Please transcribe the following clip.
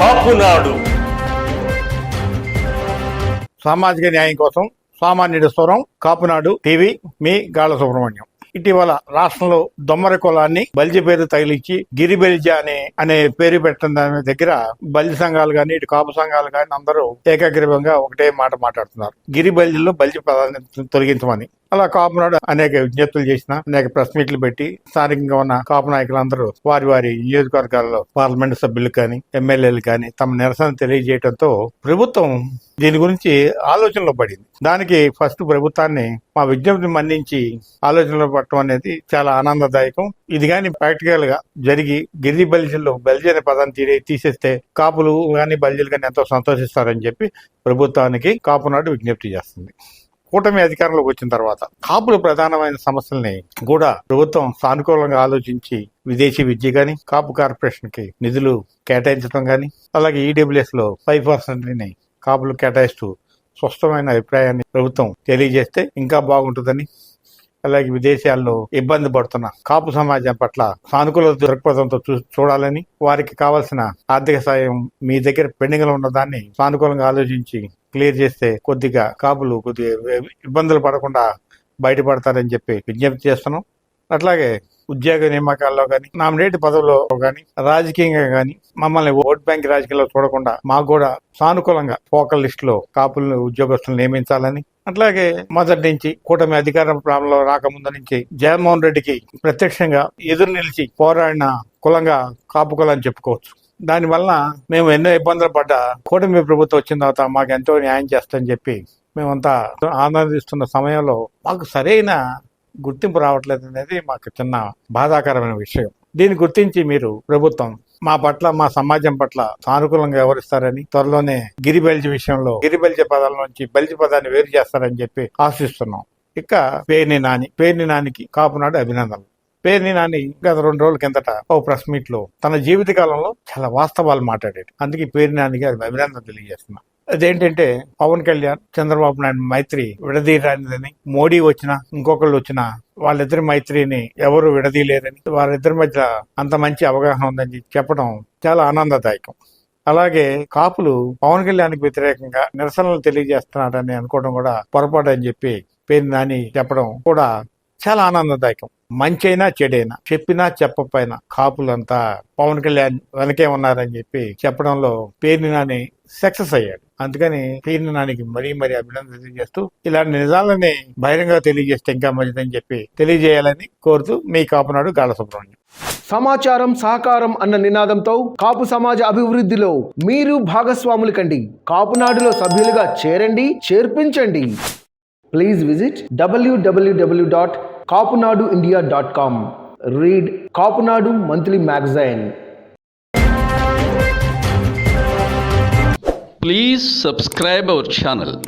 కాపునాడు. సామాజిక న్యాయం కోసం సామాన్యుడి స్వరం కాపునాడు టీవీ మీ గాళ్ళ సుబ్రహ్మణ్యం. ఇటీవల రాష్ట్రంలో దొమ్మర కులాన్ని బల్జి పేరు తగిలించి గిరిబెల్జి అనే అనే పేరు పెట్టిన దాని దగ్గర బల్జి సంఘాలు కానీ ఇటు కాపు సంఘాలు కానీ అందరూ ఏకగ్రీవంగా ఒకటే మాట మాట్లాడుతున్నారు. గిరిబల్జిలో బల్జి పదాన్ని తొలగించమని. అలా కాపునాడు అనేక విజ్ఞప్తులు చేసిన అనేక ప్రెస్ మీట్లు పెట్టి స్థానికంగా ఉన్న కాపు నాయకులందరూ వారి వారి నియోజకవర్గాల్లో పార్లమెంట్ సభ్యులు కానీ ఎమ్మెల్యేలు కానీ తమ నిరసన తెలియజేయడంతో ప్రభుత్వం దీని గురించి ఆలోచనలో పడింది. దానికి ఫస్ట్ ప్రభుత్వాన్ని మా విజ్ఞప్తిని మన్నించి ఆలోచనలో పడటం అనేది చాలా ఆనందదాయకం. ఇది కానీ ప్రాక్టికల్గా జరిగి గిరి బల్జీల్లో బల్జీ అనే పదాన్ని తీసేస్తే కాపులు కానీ బల్జీలు కానీ ఎంతో సంతోషిస్తారని చెప్పి ప్రభుత్వానికి కాపునాడు విజ్ఞప్తి చేస్తుంది. కూటమి అధికారంలోకి వచ్చిన తర్వాత కాపుల ప్రధానమైన సమస్యల్ని కూడా ప్రభుత్వం సానుకూలంగా ఆలోచించి విదేశీ విద్య గాని కాపు కార్పొరేషన్కి నిధులు కేటాయించడం గాని అలాగే ఈడబ్ల్యూఎస్లో ఫైవ్ పర్సెంట్ని కాపులు కేటాయిస్తూ స్పష్టమైన అభిప్రాయాన్ని ప్రభుత్వం తెలియజేస్తే ఇంకా బాగుంటుందని అలాగే విదేశాల్లో ఇబ్బంది పడుతున్న కాపు సమాజం పట్ల సానుకూల దృక్పథంతో చూ- చూడాలని వారికి కావాల్సిన ఆర్థిక సాయం మీ దగ్గర పెండింగ్లో ఉన్న దాన్ని సానుకూలంగా ఆలోచించి క్లియర్ చేస్తే కొద్దిగా కాపులు కొద్దిగా ఇబ్బందులు పడకుండా బయటపడతారని చెప్పి విజ్ఞప్తి చేస్తున్నాం. అట్లాగే ఉద్యోగ నియామకాల్లో కానీ నామినేట్ పదవిలో కానీ రాజకీయంగా కానీ మమ్మల్ని ఓట్ బ్యాంక్ రాజకీయాల్లో చూడకుండా మాకు కూడా సానుకూలంగా ఫోకల్ లిస్ట్లో కాపులను ఉద్యోగస్తులు నియమించాలని అట్లాగే మొదటి నుంచి కూటమి అధికారం ప్రాంతంలో రాకముందు నుంచి జగన్మోహన్ రెడ్డికి ప్రత్యక్షంగా ఎదురు నిలిచి పోరాడిన కులంగా కాపు కులం అని చెప్పుకోవచ్చు. దానివల్ల మేము ఎన్నో ఇబ్బందులు పడ్డా కూటమి ప్రభుత్వం వచ్చిన తర్వాత మాకు ఎంతో న్యాయం చేస్తని చెప్పి మేమంతా ఆనందిస్తున్న సమయంలో మాకు సరైన గుర్తింపు రావట్లేదు అనేది మాకు చిన్న బాధాకరమైన విషయం. దీన్ని గుర్తించి మీరు ప్రభుత్వం మా పట్ల మా సమాజం పట్ల సానుకూలంగా వ్యవహరిస్తారని త్వరలోనే గిరి బెల్జి విషయంలో గిరి బెల్జి పదాల నుంచి బెల్జి పదాన్ని వేరు చేస్తారని చెప్పి ఆశిస్తున్నాం. ఇక పేర్ని నాని పేర్ని నానికి కాపునాడు అభినందనలు. పేర్ని నాని గత రెండు రోజుల కిందట ఓ ప్రెస్ మీట్లో తన జీవిత కాలంలో చాలా వాస్తవాలు మాట్లాడాడు. అందుకే పేర్ని నానికి అభినందన తెలియజేస్తున్నాం. అదేంటంటే పవన్ కళ్యాణ్ చంద్రబాబు నాయుడు మైత్రి విడదీయరానిదని మోడీ వచ్చినా ఇంకొకళ్ళు వచ్చినా వాళ్ళిద్దరి మైత్రిని ఎవరు విడదీయలేరని వారిద్దరి మధ్య అంత మంచి అవగాహన ఉందని చెప్పడం చాలా ఆనందదాయకం. అలాగే కాపులు పవన్ కళ్యాణ్కి వ్యతిరేకంగా నిరసనలు తెలియజేస్తున్నారని అనుకోవడం కూడా పొరపాటు అని చెప్పి పేరు నాని చెప్పడం కూడా చాలా ఆనందదాయకం. మంచైనా చెడైనా చెప్పినా చెప్పపోయినా కాపులంతా పవన్ కళ్యాణ్ వెనకే ఉన్నారని చెప్పి చెప్పడంలో పేరుని నాని సక్సెస్ అయ్యాడు. అందుకని పేరుని నానికి మరీ మరీ అభినందన తెలియజేస్తూ ఇలాంటి నిజాలని బహిరంగ తెలియజేస్తే ఇంకా మంచిదని చెప్పి తెలియజేయాలని కోరుతూ మీ కాపునాడు గాల సుబ్రహ్మణ్యం సమాచారం సహకారం అన్న నినాదంతో కాపు సమాజ అభివృద్ధిలో మీరు భాగస్వాములు కండి. కాపునాడులో సభ్యులుగా చేరండి చేర్పించండి. Please visit www.kapunaduindia.com. Read Kapunadu Monthly Magazine. Please subscribe our channel.